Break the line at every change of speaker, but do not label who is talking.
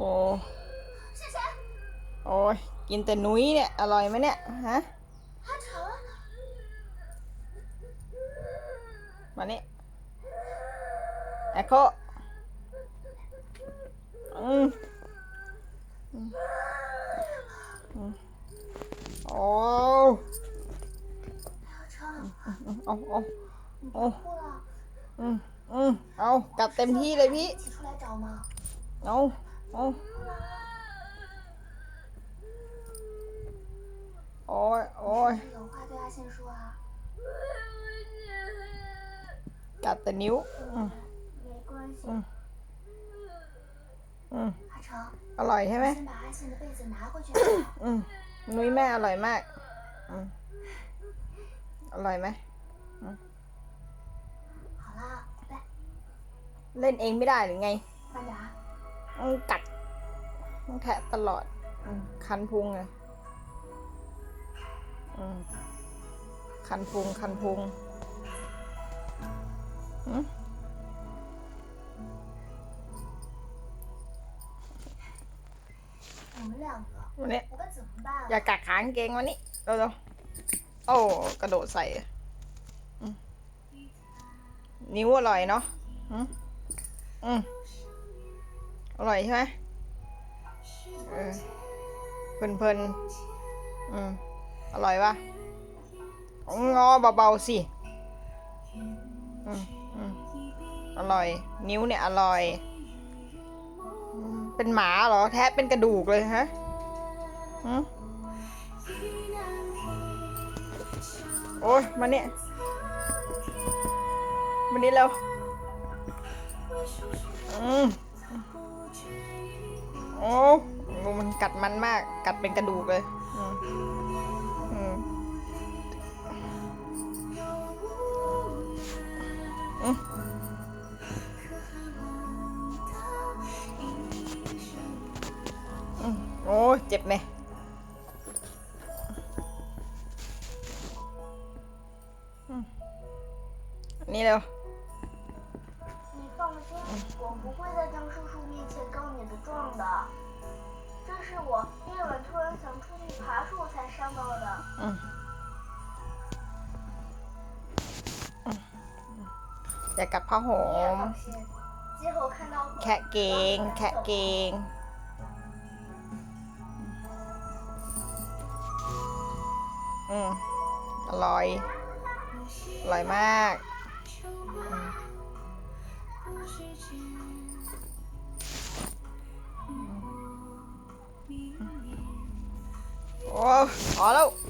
อ้โอ้ยกินแต่นุ้ยเนี่ย อร่อยไหมเนี่ย ฮะมาเนี่ยแอคโคอืมโอ้เอาเอาเอาอืมอืมเอากัดเต็มที่เลยพี่เอา เอาโอ้ยโอ้ย
有话对阿信说啊。
กัดแต่นิ้ว อืม
没关系。
อืมอืม
阿成，
อร่อยใช่ไหม
先把阿信的被子拿回去吧。
อืมนุ้ยแม่อร่อยมาก อืมอร่อยไหม
好了，来，
เล่นเองไม่ได้หรือไง
慢点啊。
มังกัดมังแทะตลอดอคันพุงไงคันพุงคันพุงวันนี้อย่ากัดขางเกงวันนี้เร็วๆโอ้กระโดดใส่ นิ้วอร่อยเนาะอืม อร่อยใช่ไหมเออเพลินๆ อืม อร่อยปะงอเบาๆสิ อืมอืมอร่อย นิ้วเนี่ยอร่อย เป็นหมาเหรอ แทะเป็นกระดูกเลยฮะอืมโอ้ยมาเนี่ยมานี่เร็วอืม โงูมันกัดมันมาก กัดเป็นกระดูกเลยโอ้เจ็บไหมนี่เร็ว
我不会在张叔叔面前告你的状的。这是我夜晚突然想出去爬树才伤到的。
อืมอืมอย่ากัดผ้าห่
你也
ม
放心，今后看到我
แคะเกง แคะเกง อืมอร่อย อร่อยมาก พอแล้วอืม